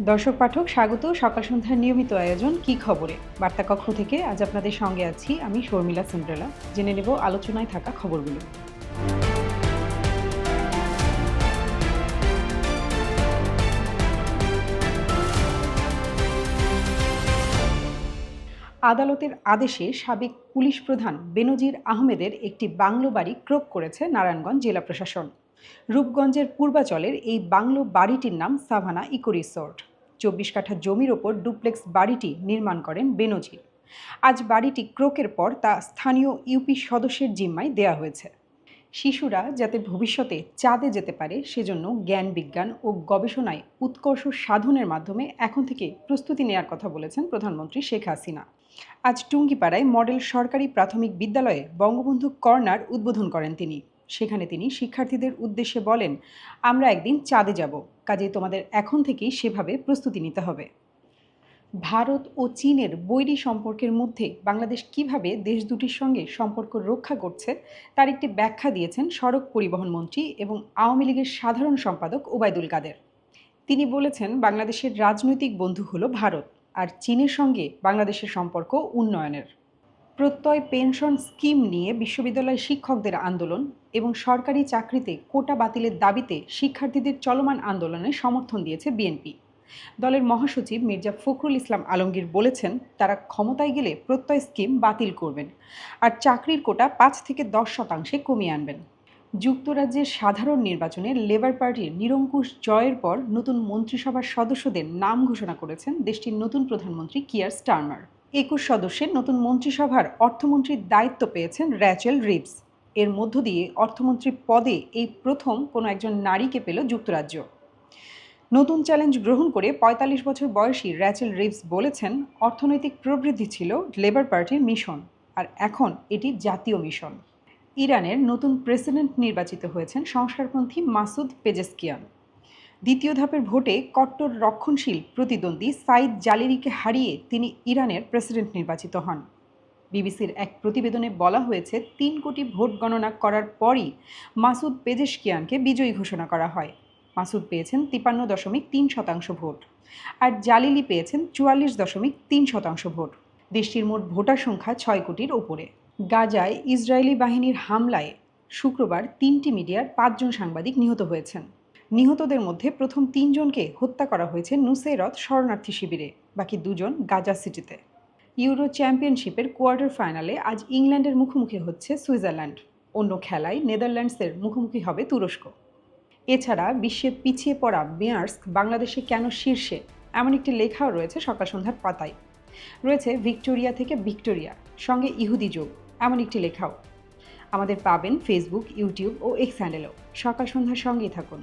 দর্শক পাঠক, স্বাগত। সকাল সন্ধ্যার নিয়মিত আয়োজন, কি খবরে? বার্তা কক্ষ থেকে আজ আপনাদের সঙ্গে আছি আমি শর্মিলা সিন্ড্রেলা। জেনে নেব আলোচনায় থাকা খবরগুলো। আদালতের আদেশে সাবেক পুলিশ প্রধান বেনজির আহমেদের একটি বাংলো বাড়ি ক্রোক করেছে নারায়ণগঞ্জ জেলা প্রশাসন। রূপগঞ্জের পূর্বাচলের এই বাংলো বাড়িটির নাম সাভানা ইকো রিসোর্ট। চব্বিশ কাঠা জমির ওপর ডুপ্লেক্স বাড়িটি নির্মাণ করেন বেনজির। আজ বাড়িটি ক্রোকের পর তা স্থানীয় ইউপি সদস্যের জিম্মায় দেয়া হয়েছে। শিশুরা যাতে ভবিষ্যতে চাঁদে যেতে পারে, সেজন্য জ্ঞান বিজ্ঞান ও গবেষণায় উৎকর্ষ সাধনের মাধ্যমে এখন থেকে প্রস্তুতি নেয়ার কথা বলেছেন প্রধানমন্ত্রী শেখ হাসিনা। আজ টুঙ্গিপাড়ায় মডেল সরকারি প্রাথমিক বিদ্যালয়ে বঙ্গবন্ধু কর্নার উদ্বোধন করেন তিনি। সেখানে তিনি শিক্ষার্থীদের উদ্দেশ্যে বলেন, আমরা একদিন চাঁদে যাব কাজে তোমাদের এখন থেকেই সেভাবে প্রস্তুতি নিতে হবে। ভারত ও চীনের বৈরী সম্পর্কের মধ্যে বাংলাদেশ কীভাবে দেশ দুটির সঙ্গে সম্পর্ক রক্ষা করছে, তার একটি ব্যাখ্যা দিয়েছেন সড়ক পরিবহন মন্ত্রী এবং আওয়ামী লীগের সাধারণ সম্পাদক ওবায়দুল কাদের। তিনি বলেছেন, বাংলাদেশের রাজনৈতিক বন্ধু হলো ভারত, আর চীনের সঙ্গে বাংলাদেশের সম্পর্ক উন্নয়নের। প্রত্যয় পেনশন স্কিম নিয়ে বিশ্ববিদ্যালয় শিক্ষকদের আন্দোলন এবং সরকারি চাকরিতে কোটা বাতিলের দাবিতে শিক্ষার্থীদের চলমান আন্দোলনে সমর্থন দিয়েছে বিএনপি। দলের মহাসচিব মির্জা ফখরুল ইসলাম আলমগীর বলেছেন, তারা ক্ষমতায় গেলে প্রত্যয় স্কিম বাতিল করবেন আর চাকরির কোটা পাঁচ থেকে দশ শতাংশে কমিয়ে আনবেন। যুক্তরাজ্যের সাধারণ নির্বাচনে লেবার পার্টির নিরঙ্কুশ জয়ের পর নতুন মন্ত্রিসভার সদস্যদের নাম ঘোষণা করেছেন দেশটির নতুন প্রধানমন্ত্রী কিয়ার স্টারমার। একুশ সদস্যের নতুন মন্ত্রিসভার অর্থমন্ত্রীর দায়িত্ব পেয়েছেন র্যাচেল রিভস এর মধ্য দিয়ে অর্থমন্ত্রী পদে এই প্রথম কোনো একজন নারীকে পেল যুক্তরাজ্য। নতুন চ্যালেঞ্জ গ্রহণ করে ৪৫ বছর বয়সী র্যাচেল রিভস বলেছেন, অর্থনৈতিক প্রবৃদ্ধি ছিল লেবার পার্টির মিশন, আর এখন এটি জাতীয় মিশন। ইরানের নতুন প্রেসিডেন্ট নির্বাচিত হয়েছেন সংস্কারপন্থী মাসুদ পেজেস্কিয়ান। দ্বিতীয় ধাপের ভোটে কট্টর রক্ষণশীল প্রতিদ্বন্দ্বী সাইদ জালিরিকে হারিয়ে তিনি ইরানের প্রেসিডেন্ট নির্বাচিত হন। বিবিসির এক প্রতিবেদনে বলা হয়েছে, তিন কোটি ভোট গণনা করার পরই মাসুদ পেজেশকিয়ানকে বিজয়ী ঘোষণা করা হয়। মাসুদ পেয়েছেন তিপান্ন দশমিক তিন শতাংশ ভোট আর জালিলি পেয়েছেন চুয়াল্লিশ দশমিক তিন শতাংশ ভোট। দেশটির মোট ভোটার সংখ্যা ছয় কোটির ওপরে। গাজায় ইসরায়েলি বাহিনীর হামলায় শুক্রবার তিনটি মিডিয়ার পাঁচজন সাংবাদিক নিহত হয়েছেন। নিহতদের মধ্যে প্রথম তিনজনকে হত্যা করা হয়েছে নুসেরত শরণার্থী শিবিরে, বাকি দুজন গাজা সিটিতে। ইউরো চ্যাম্পিয়নশিপের কোয়ার্টার ফাইনালে আজ ইংল্যান্ডের মুখোমুখি হচ্ছে সুইজারল্যান্ড। অন্য খেলায় নেদারল্যান্ডসের মুখোমুখি হবে তুরস্ক। এছাড়া বিশ্বের পিছিয়ে পড়া মেয়ার্স বাংলাদেশে কেন শীর্ষে? এমন একটি লেখাও রয়েছে সকাল সন্ধ্যার পাতায়। রয়েছে ভিক্টোরিয়া থেকে ভিক্টোরিয়া, সঙ্গে ইহুদি যোগ, এমন একটি লেখাও। আমাদের পাবেন ফেসবুক ইউটিউব ও এক্স হ্যান্ডেলও সকাল সন্ধ্যার সঙ্গেই থাকুন।